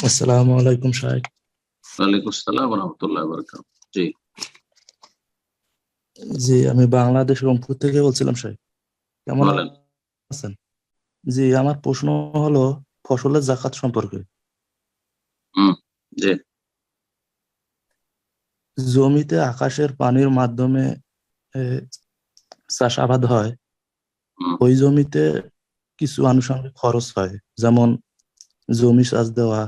আসসালামু আলাইকুম সাহেব ওয়ালাইকুম আসসালাম রহমতুল্লাহ বরকাত জি। জি আমি বাংলাদেশ রংপুর থেকে বলছিলাম সাহেব কেমন আছেন? জি আমার প্রশ্ন হলো ফসলের জাকাত সম্পর্কে। জি। জমিতে আকাশের পানির মাধ্যমে চাষাবাদ হয়। ওই জমিতে কিছু আনুষঙ্গিক খরচ হয়। যেমন জমি চাষ দেওয়া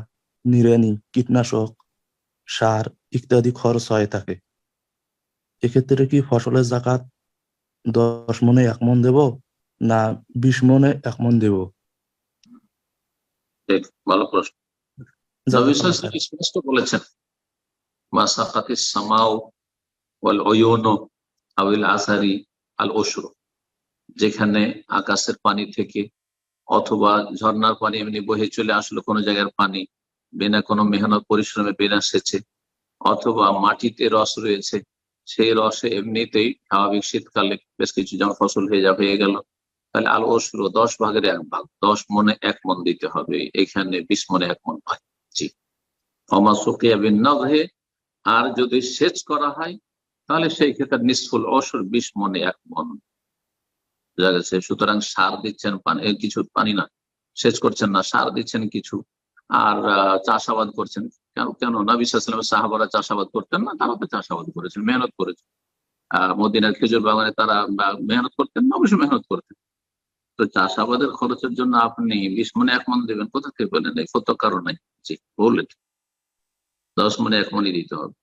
নিড়ানি কীটনাশক সার ইত্যাদি খরচ হয়ে থাকে এক্ষেত্রে কি ফসলের জাকাত দশ মনে এক মন দেব না বিশ মনে এক মন দেব? ভালো প্রশ্ন। স্পষ্ট বলেছেন সামাউ ওয়াল উয়ুনু আবিল আসারি আল যেখানে আকাশের পানি থেকে অথবা ঝর্ণার পানি এমনি বহে চলে আসলো কোনো জায়গার পানি। বিনা কোনো মেহনত, পরিশ্রমে বিনা সেচে, অথবা মাটিতে রস রয়েছে, সেই রসে এমনিতেই স্বাভাবিক শীতকালে বেশ কিছু যখন ফসল হয়ে যা, হয়ে গেল। তাহলে আল ওসর দশ ভাগের এক ভাগ, দশ মনে এক মন দিতে হবে, এখানে বিশ মনে এক মন হয়। জি। অমাসুকিয়া বিন্নভে আর যদি সেচ করা হয়, তাহলে সেই ক্ষেত্রে নিষ্ফুল অসুর বিশ মনে এক মন। বোঝা সুতরাং সার দিচ্ছেন পানি কিছু পানি না, সেচ করছেন না, সার দিচ্ছেন কিছু আর চাষাবাদ করছেন। কেন কেন? নবী সাল্লামের সাহাবারা চাষাবাদ করতেন না তারা তো চাষাবাদ করেছেন, মেহনত করেছেন। মদিনার খেজুর বাগানে তারা মেহনত করতেন না, অবশ্যই মেহনত করতেন। তো চাষাবাদের খরচের জন্য আপনি বিশ মনে এক মন দেবেন, কোথা থেকে বলেন? কত কারণ নাই জি দশ মনে এক মনই দিতে হবে।